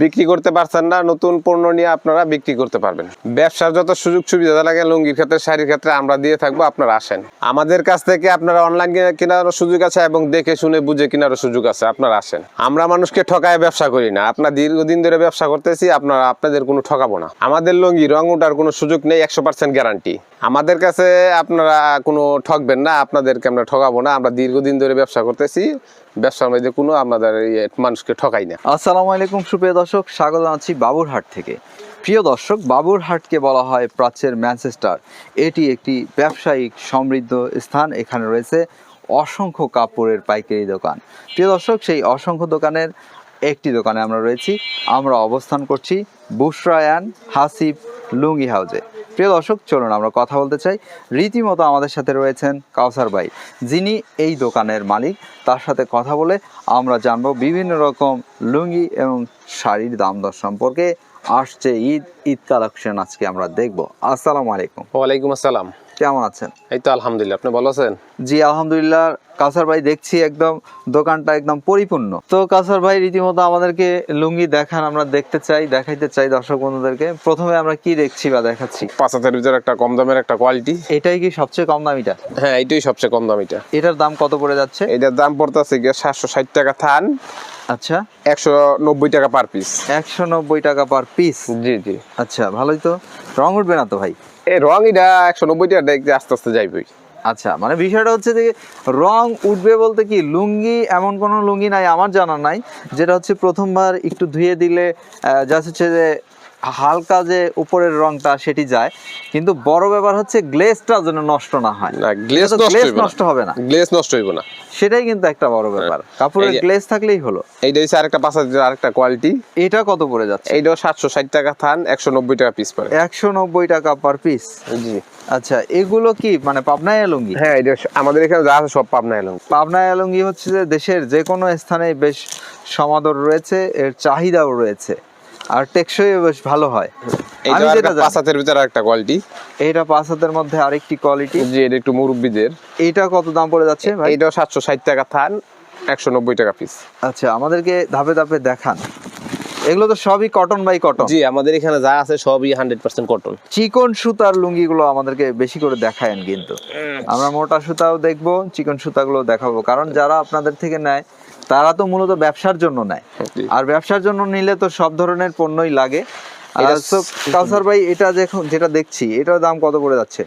বিক্রি করতে পারছেন না, নতুন পণ্য নিয়ে আপনারা বিক্রি করতে পারবেন। ব্যবসার যত সুযোগ সুবিধা লাগে, লুঙ্গির ক্ষেত্রে, শাড়ির ক্ষেত্রে আমরা দিয়ে থাকব, আপনারা আসেন। আমাদের কাছ থেকে আপনারা অনলাইন কেনারও সুযোগ আছে এবং দেখে শুনে বুঝে কেনারও সুযোগ আছে, আপনারা আসেন। আমরা মানুষকে ঠকায় ব্যবসা করি না। আপনার দীর্ঘদিন ধরে ব্যবসা করতেছি, আপনারা আপনাদের কোনো ঠকাবো না। আমাদের লুঙ্গি রং ওঠার কোনো সুযোগ নেই, একশো পার্সেন্ট গ্যারান্টি আমাদের কাছে আপনারা কোনো ঠকবেন না, আপনাদেরকে আমরা ঠকাবো না। আমরা দীর্ঘদিন ধরে ব্যবসা করতেছি ব্যবসার মধ্যে কোনো আপনাদের মানুষকে ঠকাই না। আসসালামু আলাইকুম, সুপ্রিয় দর্শক, স্বাগত জানাচ্ছি বাবুরহাট থেকে। প্রিয় দর্শক, বাবুরহাটকে বলা হয় প্রাচ্যের ম্যানচেস্টার। এটি একটি ব্যবসায়িক সমৃদ্ধ স্থান, এখানে রয়েছে অসংখ্য কাপড়ের পাইকারি দোকান। প্রিয় দর্শক, সেই অসংখ্য দোকানের একটি দোকানে আমরা রয়েছি। আমরা অবস্থান করছি বুশরায়ান হাসিব লুঙ্গি হাউজে। প্রিয় দর্শক, চলুন আমরা কথা বলতে চাই। রীতিমতো আমাদের সাথে রয়েছেন কাউসার ভাই, যিনি এই দোকানের মালিক। তার সাথে কথা বলে আমরা জানব বিভিন্ন রকম লুঙ্গি এবং শাড়ির দাম দর সম্পর্কে। আসছে ঈদ ঈদ কালেকশন আজকে আমরা দেখব। আসসালামু আলাইকুম। ওয়ালাইকুম আসসালাম। কেমন আছেন? এই তো আলহামদুলিল্লাহ আপনি ভালো আছেন? জি আলহামদুলিল্লাহ কাসার ভাই দেখছি একদম দোকানটা একদম পরিপূর্ণ। তো কাসার ভাই রীতিমতো আমাদেরকে লুঙ্গি দেখান আমরা দেখতে চাই দেখাইতে চাই দর্শক বন্ধুদেরকে। প্রথমে আমরা কি দেখছি বা দেখাচ্ছি? পাঁচ হাজারের ভিতরে একটা কম দামের একটা কোয়ালিটি এটাই কি সবচেয়ে কম দামিটা? হ্যাঁ এইটাই সবচেয়ে কম দামিটা। এটার দাম কত পড়ে যাচ্ছে? এটার দাম পড়তেছে গিয়ে সাতশো ষাট টাকা থান আচ্ছা। একশো নব্বই টাকা পার পিস একশো নব্বই টাকা পার পিস জি জি। আচ্ছা ভালোই তো। রং উঠবে না তো ভাই? একশো আস্তে আস্তে আচ্ছা মানে বিষয়টা হচ্ছে উঠবে বলতে কি, লুঙ্গি এমন কোনো লুঙ্গি নাই, আমার জানা নাই, যেটা হচ্ছে প্রথমবার একটু ধুয়ে দিলে জাস্ট হচ্ছে যে হালকা যে উপরের রংটা সেটি যায় কিন্তু বড় ব্যাপার হচ্ছে গ্লেজটা যেন নষ্ট না হয়। না গ্লেজ নষ্ট হবে না। গ্লেজ নষ্ট হইব না। সেটাই কিন্তু একটা বড় ব্যাপার। কাপড়ের এই যে- গ্লেজ থাকলেই হলো। এইটা হচ্ছে আরেকটা পাঁচ হাজার আরেকটা কোয়ালিটি এটা কত পড়ে যাচ্ছে? এইটাও সাতশো ষাট টাকা থান একশো নব্বই টাকা পিস পড়ে। একশো নব্বই টাকা পার পিস জি। আচ্ছা এগুলো কি মানে পাবনায় লুঙ্গি হ্যাঁ এটা আমাদের এখানে যা আছে সব পাবনা এলাম পাবনা এলঙ্গি হচ্ছে যে দেশের যে কোনো স্থানে বেশ সমাদর রয়েছে এর চাহিদাও রয়েছে। আর টেকসই বেশ ভালো হয়। আমি যেটা পাঁচ হাতের ভিতরে আরেকটা কোয়ালিটি এইটা পাঁচ হাতের মধ্যে আরেকটি কোয়ালিটি জি এটা একটু মুরব্বীদের। এইটা কত দাম পড়ে যাচ্ছে ভাই? এইটাও সাতশো ষাট টাকা থান একশো নব্বই টাকা পিস আচ্ছা আমাদেরকে ধাপে ধাপে দেখান। এগুলো তো সবই কটন বাই কটন জি আমাদের এখানে যা আছে সবই হান্ড্রেড পার্সেন্ট কটন চিকন সুতার লুঙ্গিগুলো আমাদেরকে বেশি করে দেখায়েন কিন্তু। আমরা মোটা সুতাও দেখব চিকন সুতাগুলো দেখাবো। কারণ যারা আপনাদের থেকে নেয় তারা তো মূলত ব্যবসার জন্য নেয়। আর ব্যবসার জন্য নিলে তো সব ধরনের পণ্যই লাগে। আর কাউসার ভাই এটা যেটা দেখছি এটার দাম কত পড়ে যাচ্ছে?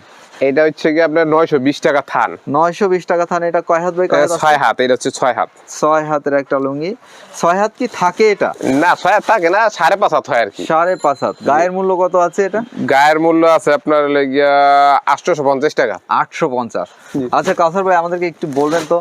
এটা হচ্ছে কি আপনার নয়শো বিশ টাকা থান। নয়শো বিশ টাকা থান এটা কয় হাত বাই কয় হাত আছে? ছয় হাত এটা হচ্ছে ছয় হাত। ছয় হাতের একটা লুঙ্গি। ছয় হাত কি থাকে এটা? না ছয় হাত থাকে না সাড়ে পাঁচ হাত হয় আর কি। সাড়ে পাঁচ হাত। গায়ের মূল্য কত আছে এটা? গায়ের মূল্য আছে আপনার হলো গিয়া আটশোশো পঞ্চাশ টাকা। আটশো পঞ্চাশ আচ্ছা কাউসার ভাই আমাদেরকে একটু বলবেন তো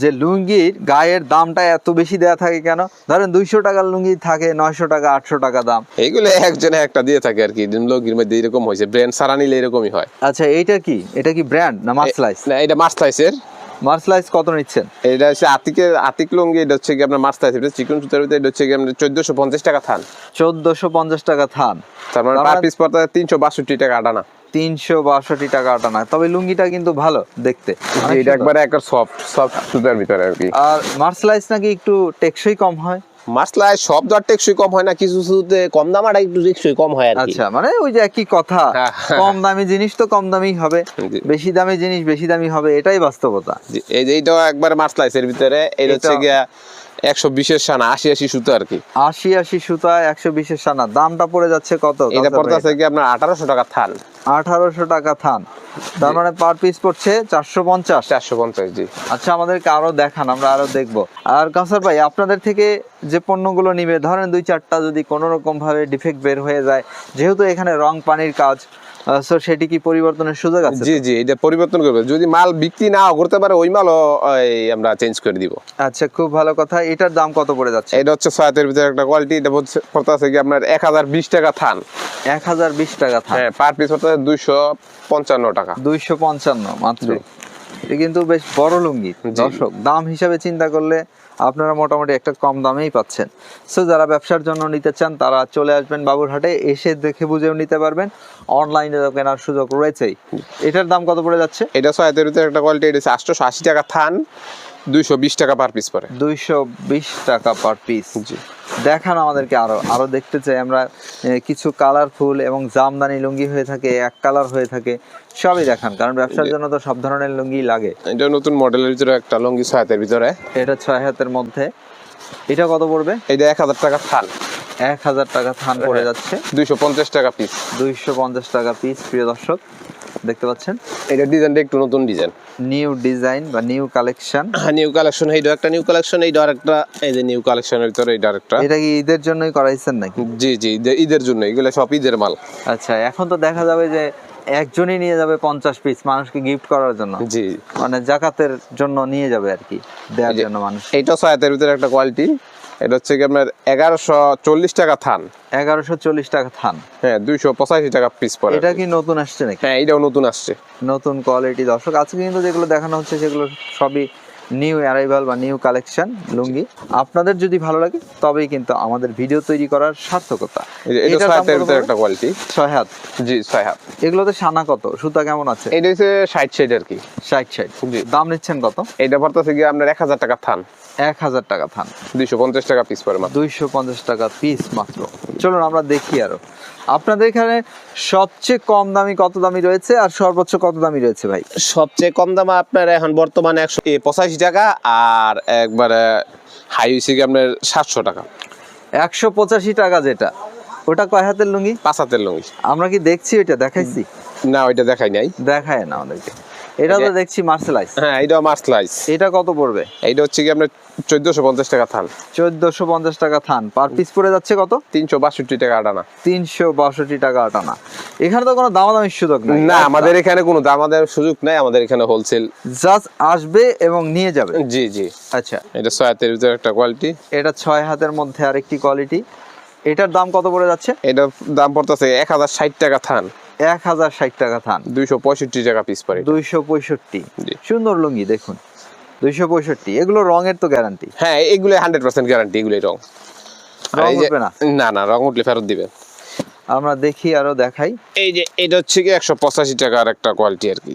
যে লুঙ্গির গায়ের দামটা এত বেশি দেয়া থাকে কেন? ধরেন দুইশো টাকার লুঙ্গি থাকে নয়শো টাকা আটশো টাকা দাম। এইগুলো একজনে একটা দিয়ে থাকে আর কি লোকের মধ্যে এরকম হয়েছে ব্র্যান্ড সারা নিলে এরকমই হয়। আচ্ছা এইটা কি? এটা কি ব্র্যান্ড না মার্সলাইস না এটা মাছ থাইসের মার্সলাইস কত নিচ্ছেন? এটা হচ্ছে আতিকের আতিক লঙ্গি এটা হচ্ছে কি আপনার মাছ থাইসের চিকন সুতার ভিতরে এটা হচ্ছে কি আপনার চোদ্দশো পঞ্চাশ টাকা থান। চোদ্দশো পঞ্চাশ টাকা থান। তার মানে পার মানে- পিস পড়তে তিনশো বাষট্টি টাকা আটানা। তিনশো বাষট্টি টাকা আটানা। তবে লুঙ্গিটা কিন্তু ভালো দেখতে। এটা। একবারে একটা সফট সফট সুতার ভিতরে আর কি। আর মার্সলাইস নাকি একটু টেকসই কম হয়? মাসলায় সব দর টেকসই কম হয় না কিছু কিছুতে কম দাম আর একটু টেকসই কম হয় আর আচ্ছা মানে ওই যে একই কথা হ্যাঁ। কম দামি জিনিস তো কম দামি হবে বেশি দামি জিনিস বেশি দামি হবে এটাই বাস্তবতা। এই যে এইটাও একবারে মাসলাইসের ভিতরে এটা হচ্ছে গিয়া একশো বিশের সানা আশি আশি সুতো আর কি। আশি আশি সুতা একশো বিশের সানা দামটা পড়ে যাচ্ছে কত? এটা পড়তেছে কি আপনার আঠারোশো টাকা থান। আঠারোশো টাকা থান। তার মানে পার পিস পড়ছে চারশো পঞ্চাশ। চারশো পঞ্চাশ জি। আচ্ছা আমাদেরকে আরও দেখান আমরা আরও দেখব। আর কাউসার ভাই আপনাদের থেকে যে পণ্যগুলো নিবে ধরেন দুই চারটা যদি কোনো রকম ভাবে ডিফেক্ট বের হয়ে যায় যেহেতু এখানে রং পানির কাজ সো সেটি কি পরিবর্তনের সুযোগ আছে জি জি এটা পরিবর্তন করবে। যদি মাল বিক্রি নাও করতে পারে ওই মালও আমরা চেঞ্জ করে দিব। আচ্ছা খুব ভালো কথা। এটার দাম কত পড়ে যাচ্ছে? এটা হচ্ছে ছয়াতের ভিতরে একটা কোয়ালিটি এটা পড়তেছে কি আপনার এক হাজার বিশ টাকা থান। এক হাজার বিশ টাকা থান। হ্যাঁ পার পিস দুইশো পঞ্চান্ন টাকা। দুইশো পঞ্চান্ন মাত্র। এটা কিন্তু বেশ বড় লুঙ্গি। দর্শক দাম হিসাবে চিন্তা করলে আপনারা মোটামুটি একটা কম দামেই পাচ্ছেন। সো যারা ব্যবসার জন্য নিতে চান তারা চলে আসবেন বাবুরহাটে এসে দেখে বুঝেও নিতে পারবেন। অনলাইনে কেনার সুযোগ রয়েছেই। এটার দাম কত পড়ে যাচ্ছে? এটা ভিতরে একটা কোয়ালিটি এটা আটশো আটশোশো আশি টাকা থান দুইশো বিশ টাকা পার পিস পরে দুইশো বিশ টাকা পার পিস জি। দেখান আমাদেরকে আরও আরও দেখতে চাই আমরা কিছু কালারফুল এবং জামদানি লুঙ্গি হয়ে থাকে এক কালার হয়ে থাকে সবই দেখান কারণ ব্যবসার জন্য তো সব ধরনের লুঙ্গি লাগে। এটা নতুন মডেলের ভিতরে একটা লুঙ্গি ছয় ছয়াতের ভিতরে। এটা ছয় হাতের মধ্যে। এটা কত পড়বে? এটা এক হাজার টাকা থান। এক হাজার টাকা থান পড়ে যাচ্ছে। দুইশো পঞ্চাশ টাকা পিস দুইশো পঞ্চাশ টাকা পিস প্রিয় দর্শক। দেখতে পাচ্ছেন? এটা ডিজাইনটা একটু নতুন ডিজাইন। নিউ ডিজাইন বা নিউ কালেকশন। নিউ কালেকশন এইটা একটা নিউ কালেকশন এইটা আরেকটা এই যে নিউ কালেকশনের ভিতরে এইটা আরেকটা। এটা কি ঈদের জন্যই করাইছেন নাকি? জি জি ঈদের- জন্য এগুলো সব ঈদের মাল। আচ্ছা এখন তো দেখা যাবে যে একজনই নিয়ে যাবে পঞ্চাশ পিস মানুষকে গিফট করার জন্য। জি। মানে জাকাতের জন্য নিয়ে যাবে আর কি দেওয়ার জন্য মানুষ এইটা ছয়াতের ভিতরে একটা কোয়ালিটি এটা হচ্ছে কি আপনার এগারোশো চল্লিশ টাকা থান। এগারোশো চল্লিশ টাকা থান। হ্যাঁ দুইশো পঁচাশি টাকা পিস পড়ে। এটা কি নতুন আসছে নাকি? হ্যাঁ এটাও নতুন আসছে। নতুন কোয়ালিটি দর্শক। আজকে কিন্তু যেগুলো দেখানো হচ্ছে সেগুলো সবই নিউ অ্যারাইভাল বা নিউ কালেকশন লুঙ্গি। আপনাদের যদি ভালো লাগে তবেই কিন্তু আমাদের ভিডিও তৈরি করার সার্থকতা। এটা এটার দাম ছয়াতের কত ভিতরে পড়বে? একটা কোয়ালিটি ছয় হাত। জি ছয় হাত। এগুলোতে সানা কত? সুতা কেমন আছে? এটা হচ্ছে ষাট আর কি। ষাট ষাট জি। দাম নিচ্ছেন কত? এইটা পড়তেছে গিয়ে আপনার এক হাজার টাকা থান। এক হাজার টাকা থান। দুইশো পঞ্চাশ টাকা পিস পরে মাত্র। দুইশো পঞ্চাশ টাকা পিস মাত্র। চলুন আমরা দেখি আরও। আপনাদের এখানে সবচেয়ে কম দামি কত দামি রয়েছে আর সর্বোচ্চ কত দামি রয়েছে ভাই? সবচেয়ে কম দাম আপনার এখন বর্তমানে একশো পঁচাশি টাকা আর একবারে হাই হয়েছে কি আপনার সাতশো টাকা। একশো পঁচাশি টাকা যেটা। ওটা কয় হাতের লুঙ্গি? পাঁচ হাতের লুঙ্গি। আমরা কি দেখছি ওইটা? দেখাইছি? না ওইটা দেখাই নাই। দেখায় না আমাদেরকে। এটা তো দেখছি মার্সেলাইজ হ্যাঁ এইটা মার্সলাইজ এটা কত পড়বে? এইটা হচ্ছে কি আপনার চোদ্দশো পঞ্চাশ টাকা থান। চোদ্দশো পঞ্চাশ টাকা থান। পার পিস পড়ে যাচ্ছে কত? তিনশো বাষট্টি টাকা আটানা। তিনশো বাষট্টি টাকা আটানা। এখানে তো কোনো দামাদামির সুযোগ নেই। না আমাদের এখানে কোনো দাম আমাদের সুযোগ নাই। আমাদের এখানে হোলসেল জাস্ট আসবে এবং নিয়ে যাবে। জি জি। আচ্ছা। এটা ছয়াতের ভিতরে একটা কোয়ালিটি এটা ছয় হাতের মধ্যে আরেকটি কোয়ালিটি এটার দাম কত পড়ে যাচ্ছে? এটা দাম পড়তেছে এক হাজার ষাট টাকা থান। এক হাজার ষাট টাকা থান। দুইশো পঁয়ষট্টি টাকা পিস পরে দুইশো পঁয়ষট্টি। সুন্দর লুঙ্গি দেখুন। দুইশো পঁয়ষট্টি। এগুলো রঙের তো গ্যারান্টি হ্যাঁ এগুলো হান্ড্রেড পার্সেন্ট গ্যারান্টি এগুলোই রং? না? না রং উঠলে ফেরত দিবেন। আমরা দেখি আরও দেখাই। এই যে এটা হচ্ছে কি একশো পঁচাশি টাকার একটা কোয়ালিটি আর কি।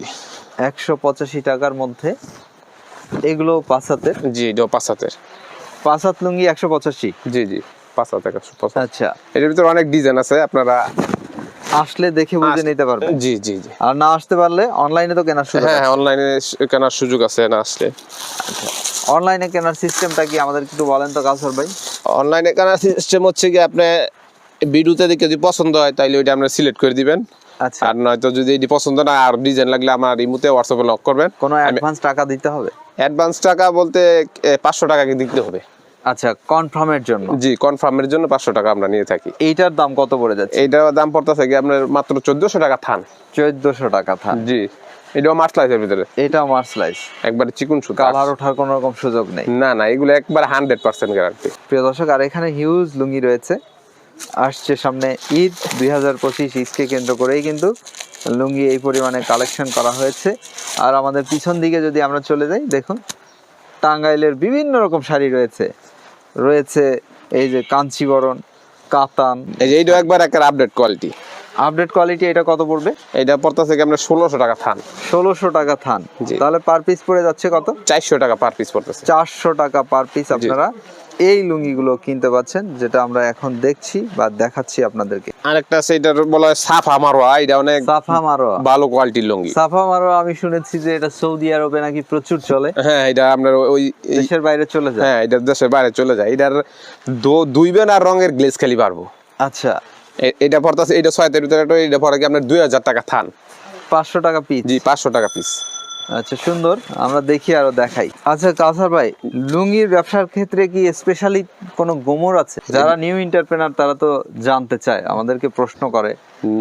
একশো পঁচাশি টাকার মধ্যে এগুলো পাঁচ হাতের। জি এটাও পাঁচ হাতের। পাঁচ হাত লুঙ্গি একশো পঁচাশি। জি জি। পাঁচ একশো আচ্ছা। এটার ভিতরে অনেক ডিজাইন আছে আপনারা আসলে দেখে বুঝে নিতে পারবেন। জি জি জি। আর না আসতে পারলে অনলাইনে তো কেনার সুযোগ হ্যাঁ অনলাইনে কেনার সুযোগ আছে না আসলে। অনলাইনে কেনার সিস্টেমটা কি আমাদের একটু বলেন তো কাসর ভাই? অনলাইনে কেনার সিস্টেম হচ্ছে কি আপনি ভিডিওতে দেখে যদি পছন্দ হয় তাহলে ওইটা আপনার সিলেক্ট করে দিবেন। আচ্ছা। আর নয়তো যদি এটি পছন্দ না আর ডিজাইন লাগলে আমার ইমুতে হোয়াটসঅ্যাপে লক করবেন। কোনো অ্যাডভান্স টাকা দিতে হবে? অ্যাডভান্স টাকা বলতে পাঁচশো টাকা দিতে হবে। আচ্ছা কনফার্মের জন্য? জি কনফার্মের জন্য পাঁচশো টাকা আমরা নিয়ে থাকি। এইটার দাম কত পড়ে যাচ্ছে? এইটার দাম পড়তেছে কি আপনার মাত্র চোদ্দশো টাকা থান। চোদ্দশো টাকা থান। জি এটাও মাছ লাইসের ভিতরে। এটা মার্সলাইজ একবারে চিকুন সুতা। কালার ওঠার কোনো রকম সুযোগ নেই। না না এগুলো একবার হান্ড্রেড পার্সেন্ট গ্যারান্টি প্রিয় দর্শক আর এখানে হিউজ লুঙ্গি রয়েছে। আসছে সামনে ঈদ দুই হাজার পঁচিশ ঈদকে কেন্দ্র করেই কিন্তু লুঙ্গি এই পরিমাণে কালেকশন করা হয়েছে। আর আমাদের পিছন দিকে যদি আমরা চলে যাই দেখুন টাঙ্গাইলের বিভিন্ন রকম শাড়ি রয়েছে। রয়েছে এই যে কাঞ্চিবরণ কাতান। এই যে এইটা একবার একটা আপডেট কোয়ালিটি আপডেট কোয়ালিটি এটা কত পড়বে? এটা পড়তেছে কি আমরা ষোলোশো টাকা থান। ষোলোশো টাকা থান। তাহলে পার পিস পড়ে যাচ্ছে কত? চারশো টাকা পার পিস পড়তেছে। চারশো টাকা পার পিস আপনারা এই লুঙ্গিগুলো কিনতে পাচ্ছেন যেটা আমরা এখন দেখছি বা দেখাচ্ছি আপনাদেরকে। আরেকটা আছে এটার বলা হয় সাফা মারোয়া। এটা অনেক সাফা মারোয়া। ভালো কোয়ালিটির লুঙ্গি। সাফা মারোয়া আমি শুনেছি যে এটা সৌদি আরবে নাকি প্রচুর চলে। হ্যাঁ এটা আপনার ওই দেশের বাইরে চলে যায়। হ্যাঁ এটা দেশের বাইরে চলে যায়। এটার দো- দুইবেন আর রঙের গ্লেজ খালি পারব। আচ্ছা। এটা পড়তেছে এটা ছয়তের ভিতরে একটা, এটা পড়ে কি আপনার দুই হাজার টাকা থান। পাঁচশো টাকা পিস জি পাঁচশো টাকা পিস আচ্ছা সুন্দর। আমরা দেখি, আরও দেখাই। আচ্ছা কাউসার ভাই, লুঙ্গির ব্যবসার ক্ষেত্রে কি স্পেশালি কোনো গোমর আছে? যারা নিউ এন্টারপ্রেনার তারা তো জানতে চায়, আমাদেরকে প্রশ্ন করে।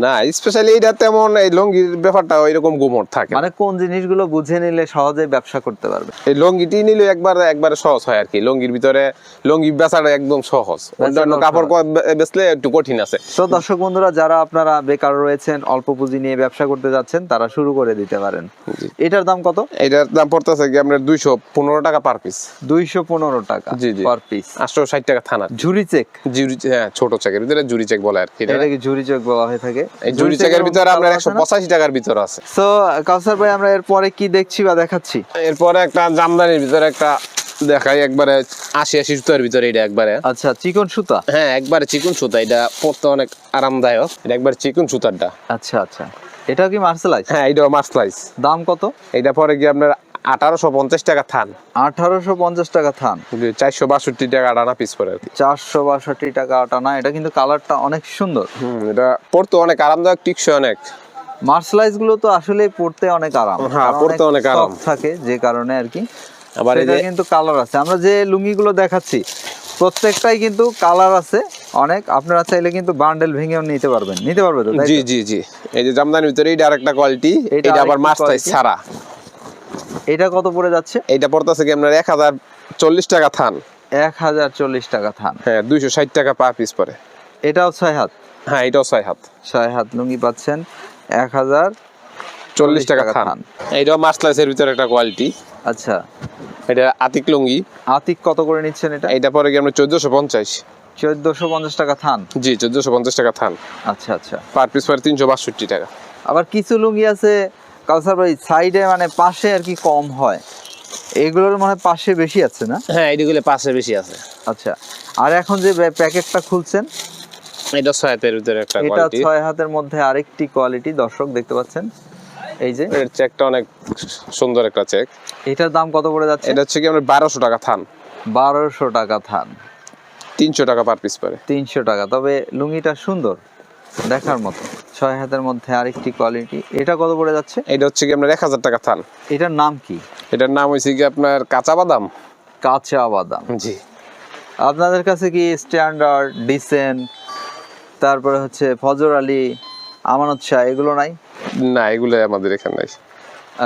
না স্পেশালি এটা তেমন এই লঙ্গির ব্যাপারটা ওইরকম গোমর থাকে মানে কোন জিনিসগুলো বুঝে নিলে সহজে ব্যবসা করতে পারবে? এই লঙ্গিটি নিলে একবার একবারে সহজ হয় আর কি লঙ্গির ভিতরে লঙ্গি বেচাটা একদম সহজ। অন্যান্য কাপড় বেচলে একটু কঠিন আছে। তো দর্শক বন্ধুরা যারা আপনারা বেকার রয়েছেন অল্প পুঁজি নিয়ে ব্যবসা করতে যাচ্ছেন তারা শুরু করে দিতে পারেন। এটার দাম কত? এটার দাম পড়তেছে কি আপনার দুইশো পনেরো টাকা পার পিস দুইশো পনেরো টাকা জি, জি। পার পিস আটশো ষাট টাকা থানা। ঝুরি চেক? জুরি হ্যাঁ ছোট চেকের ভিতরে জুরি চেক বলে আর কি এটা। এটা কি ঝুরি চেক বলা হয়ে থাকে। থেকে এই জুড়ি চেকের ভিতরে আপনার একশো পঁচাশি টাকার ভিতরে আছে। তো কাউসার ভাই আমরা এরপরে কি দেখছি বা দেখাচ্ছি? এরপরে একটা জামদানির ভিতরে একটা দেখাই একবারে আশি আশি সুতার ভিতরে এটা একবারে। আচ্ছা চিকন সুতা? হ্যাঁ একবারে চিকুন সুতা এটা পরতে অনেক আরামদায়ক এটা একবার চিকুন সুতারটা। আচ্ছা আচ্ছা। এটাও কি মার্শালাইজ হ্যাঁ এইটাও মার্সলাইজ। দাম কত? এটা পরে কি আপনার আঠারোশো পঞ্চাশ টাকা থান। আঠারোশো পঞ্চাশ টাকা থান। চারশো বাষট্টি টাকা আটানা পিস পরে চারশো বাষট্টি টাকা আটানা এটা কিন্তু কালারটা অনেক সুন্দর। এটা পরতে অনেক আরামদায়ক টিকসই অনেক। মার্শালাইজগুলো তো আসলে পড়তে অনেক আরাম। হ্যাঁ, কারণ অনেক আরাম। থাকে যে কারণে আর কি। আবার এই কিন্তু কালার আছে। আমরা যে লুঙ্গিগুলো দেখাচ্ছি প্রত্যেকটাই কিন্তু কালার আছে অনেক। আপনারা চাইলে কিন্তু বান্ডেল ভেঙেও নিতে পারবেন। নিতে পারবে তো তাই তো? জি জি। জি এই যে জামদানির ভিতরে আরেকটা কোয়ালিটি এটা আবার মাস্টাইজ। ছাড়া। এটা কত পড়ে যাচ্ছে? এইটা পড়তেছে কি আপনার এক হাজার চল্লিশ টাকা থান। এক হাজার চল্লিশ টাকা থান। হ্যাঁ দুইশো ষাট টাকা পা পিস পরে এটাও ছয় হাত? হ্যাঁ এটাও ছয় হাত। ছয় হাত লুঙ্গি পাচ্ছেন এক হাজার চল্লিশ টাকা থান। এইটাও মাস্টাইজের ভিতরে একটা কোয়ালিটি। আচ্ছা। এটা আতিক লুঙ্গি। আতিক কত করে নিচ্ছেন এটা? এইটা পরে কি আপনার চোদ্দশো পঞ্চাশ। চোদ্দশো পঞ্চাশ টাকা থান? জি চোদ্দশো পঞ্চাশ টাকা থান। আচ্ছা আচ্ছা। পার পিস পরে তিনশো বাষট্টি টাকা। আবার কিছু লুঙ্গি আছে কাউসার ভাই সাইডে মানে পাশে আর কি কম হয়। এগুলোর মানে পাশে বেশি আছে না? হ্যাঁ এইগুলো পাশে বেশি আছে। আচ্ছা আর এখন যে প্যাকেটটা খুলছেন এটা ছয় হাতের ভিতরে একটা এটা ছয় হাতের মধ্যে আরেকটি কোয়ালিটি দর্শক দেখতে পাচ্ছেন। এই যে এর চেকটা অনেক সুন্দর একটা চেক এটার দাম কত পড়ে যাচ্ছে? এটা হচ্ছে কি আপনার বারোশো টাকা থান। বারোশো টাকা থান। তিনশো টাকা পার পিস পরে তিনশো টাকা তবে লুঙ্গিটা সুন্দর। দেখার মতো। ছয় হাতের মধ্যে আরেকটি কোয়ালিটি এটা কত পড়ে যাচ্ছে? এটা হচ্ছে কি আপনার এক হাজার টাকা থান এটার নাম কি? এটার নাম হয়েছে কি আপনার কাঁচা বাদাম? কাঁচা বাদাম। জি। আপনাদের কাছে কি স্ট্যান্ডার্ড ডিসেন্ট তারপরে হচ্ছে ফজর আলী আমানত শাহ এগুলো নাই? না এগুলো আমাদের এখানে নাই।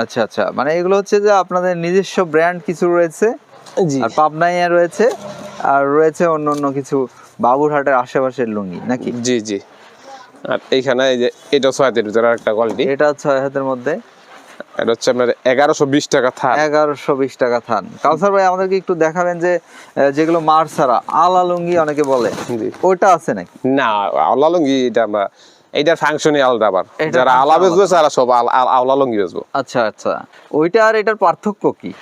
আচ্ছা আচ্ছা। মানে এগুলো হচ্ছে যে আপনাদের নিজস্ব ব্র্যান্ড কিছু রয়েছে জি। আর পাবনাইয়া রয়েছে আর রয়েছে অন্য অন্য কিছু বাবুরহাটের আশেপাশের লুঙ্গি নাকি? জি জি। আর এইখানে এই যে এটা ছয় হাতের ভিতরে একটা কোয়ালিটি এটা ছয় হাতের মধ্যে। এটা হচ্ছে আপনার এগারোশো বিশ টাকা থান। এগারোশো বিশ টাকা থান। কাউসার ভাই আমাদেরকে একটু দেখাবেন যে যেগুলো মার ছাড়া আলা লুঙ্গি অনেকে বলে। ওটা আছে নাকি? না লুঙ্গি এটা আমরা এইটার ফাংশনই আলাদা আবার। যারা function আলা বেচবো তারা সব আল- লুঙ্গি বেচবো। আচ্ছা আচ্ছা। ওইটা আর এটার পার্থক্য কি?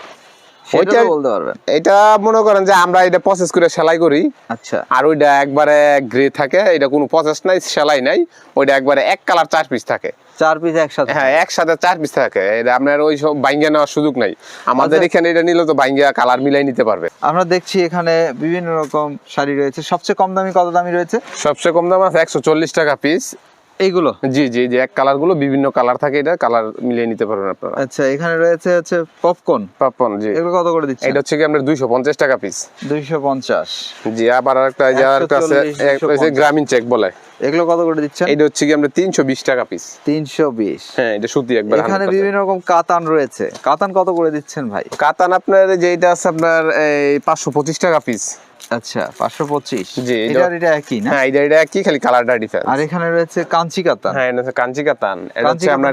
ওইটা- বলতে পারবেন। এটা মনে করেন যে আমরা এটা প্রসেস করে সেলাই করি। আচ্ছা। আর ওইটা একবারে গ্রে থাকে এটা কোনো প্রসেস নাই সেলাই নাই ওইটা একবারে এক কালার চার পিস থাকে। চার পিস একসাথে হ্যাঁ একসাথে চার পিস থাকে। এটা আপনার ওই সব বাইঙ্গা নেওয়ার সুযোগ নাই। আমাদের আচ্ছা। এখানে এটা নিলে তো বাইঙ্গা কালার মিলাই নিতে পারবে। আমরা দেখছি এখানে বিভিন্ন রকম শাড়ি রয়েছে। সবচেয়ে কম দামি কত দামি রয়েছে? সবচেয়ে কম দাম আছে একশো চল্লিশ টাকা পিস এইগুলো? জি জি যে এক কালারগুলো বিভিন্ন কালার থাকে এটা কালার মিলিয়ে নিতে পারবেন আপনারা। আচ্ছা এখানে রয়েছে হচ্ছে পপকর্ন পাপন জি। এগুলো কত করে দিচ্ছে এটা হচ্ছে কি দুইশো পঞ্চাশ টাকা পিস দুইশো পঞ্চাশ। জি আবার আরেকটা এই যে আরেকটা আছে গ্রামীণ চেক বলে। এগুলো কত করে দিচ্ছেন? এটা হচ্ছে কি তিনশো বিশ টাকা পিস তিনশো বিশ। হ্যাঁ এটা সুতি একবার এখানে বিভিন্ন রকম কাতান রয়েছে। কাতান কত করে দিচ্ছেন ভাই? কাতান আপনার যেটা আছে আপনার এই পাঁচশো পঁচিশ টাকা পিস আচ্ছা পাঁচশো পঁচিশ। জি, এটা- এটা একই না? হ্যাঁ এটা এটা কি খালি কালারটা ডিফারেন্স আর এখানে রয়েছে কাঞ্চি কাতান হ্যাঁ এটা হচ্ছে কাঞ্চি কাতান এটা হচ্ছে আপনার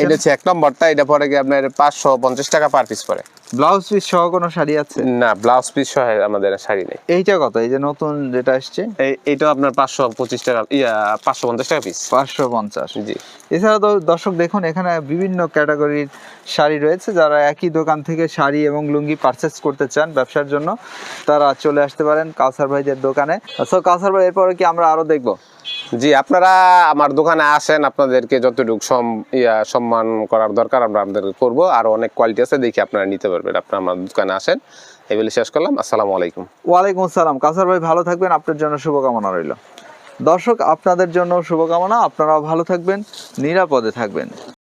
এটা হচ্ছে এক নম্বরটা এটা পরে কি আপনার পাঁচশো পঞ্চাশ টাকা পার পিস পরে ব্লাউজ পিস সহ কোনো শাড়ি আছে? না ব্লাউজ পিস সহ আমাদের শাড়ি নেই। এইটা কত? এই যে নতুন যেটা আসছে? এই এইটা আপনার পাঁচশো পঁচিশ টাকা ইয়া পাঁচশো পঞ্চাশ টাকা পিস পাঁচশো পঞ্চাশ। জি। এছাড়া তো দর্শক দেখুন এখানে বিভিন্ন ক্যাটাগরির শাড়ি রয়েছে। যারা একই দোকান থেকে শাড়ি এবং লুঙ্গি পারচেস করতে চান ব্যবসার জন্য তারা চলে আসতে পারেন কাউসার ভাইদের দোকানে। সো কাউসার ভাই এরপরে কি আমরা আরও দেখব? জি, আপনারা আমার দোকানে আসেন, আপনাদেরকে যতটুকু সম সম্মান করার দরকার আমরা আপনাদেরকে করব। আর অনেক কোয়ালিটি আছে, দেখি আপনারা নিতে পারবেন। আপনারা আমার দোকানে আসেন। এই বলে শেষ করলাম। আসসালামু আলাইকুম। ওয়ালাইকুম আসসালাম। কাসার ভাই, ভালো থাকবেন। আপনার জন্য শুভকামনা রইল। দর্শক, আপনাদের জন্য শুভকামনা। আপনারাও ভালো থাকবেন, নিরাপদে থাকবেন।